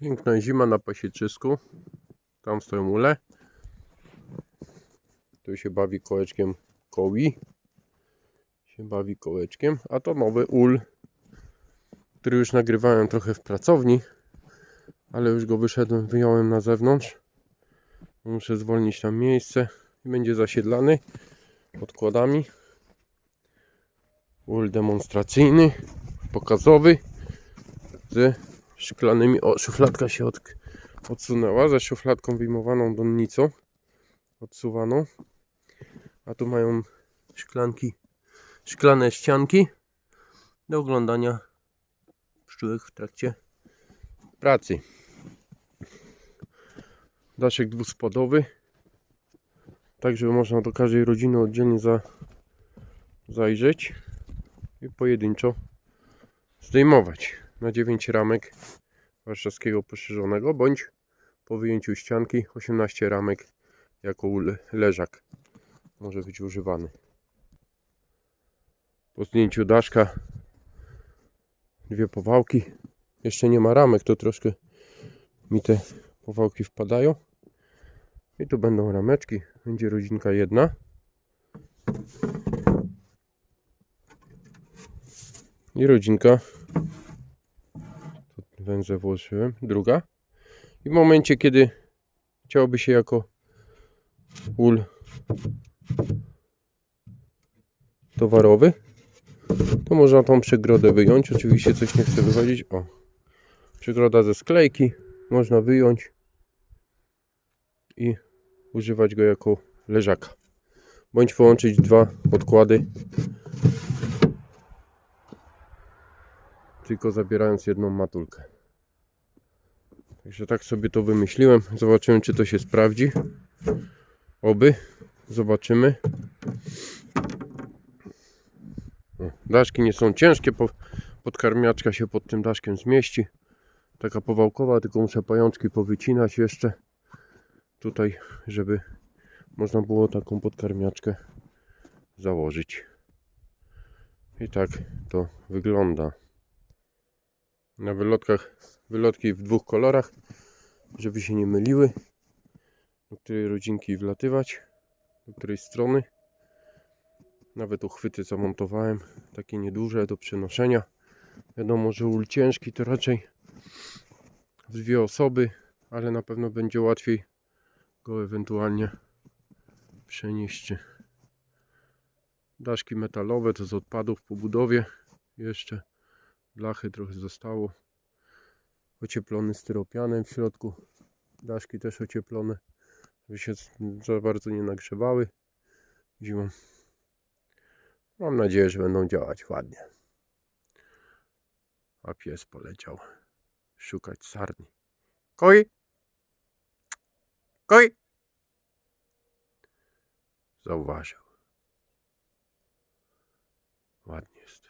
Piękna zima na pasieczysku. Tam stoją ule. Tu się bawi kołeczkiem kowi. Się bawi kołeczkiem. A to nowy ul, który już nagrywałem trochę w pracowni. Ale już go wyszedłem, wyjąłem na zewnątrz. Muszę zwolnić tam miejsce. I będzie zasiedlany podkładami. Ul demonstracyjny, pokazowy z szklanymi. O, szufladka się od, odsunęła ze szufladką wyjmowaną donnicą. Odsuwaną. A tu mają szklanki, szklane ścianki do oglądania pszczółek w trakcie pracy. Daszek dwuspadowy. Tak, żeby można do każdej rodziny oddzielnie za, zajrzeć i pojedynczo zdejmować na 9 ramek warszawskiego poszerzonego bądź po wyjęciu ścianki 18 ramek jako leżak może być używany. Po zdjęciu daszka dwie powałki. Jeszcze nie ma ramek, to troszkę mi te powałki wpadają. I tu będą rameczki. Będzie rodzinka jedna. I rodzinka. Węże włożyłem. Druga. I w momencie, kiedy chciałoby się jako ul towarowy, to można tą przegrodę wyjąć. Oczywiście coś nie chce wychodzić. O, przegroda ze sklejki. Można wyjąć i używać go jako leżaka. Bądź połączyć dwa podkłady, tylko zabierając jedną matulkę. Także tak sobie to wymyśliłem. Zobaczymy, czy to się sprawdzi. Oby. Zobaczymy. Daszki nie są ciężkie. po- Podkarmiaczka się pod tym daszkiem zmieści. Taka powałkowa, tylko muszę pajączki powycinać jeszcze. Tutaj, żeby można było taką podkarmiaczkę założyć. I tak to wygląda. Na wylotkach, wylotki w dwóch kolorach, żeby się nie myliły. Do której rodzinki wlatywać, do której strony. Nawet uchwyty zamontowałem, takie nieduże do przenoszenia. Wiadomo, że ul ciężki to raczej w dwie osoby, ale na pewno będzie łatwiej go ewentualnie przenieść. Daszki metalowe to z odpadów po budowie. Jeszcze blachy trochę zostało. Ocieplony styropianem w środku. Daszki też ocieplone, żeby się za bardzo nie nagrzewały zimą. Mam nadzieję, że będą działać ładnie. A pies poleciał szukać sarni. Koi! Koi! Zauważył. Ładnie jest.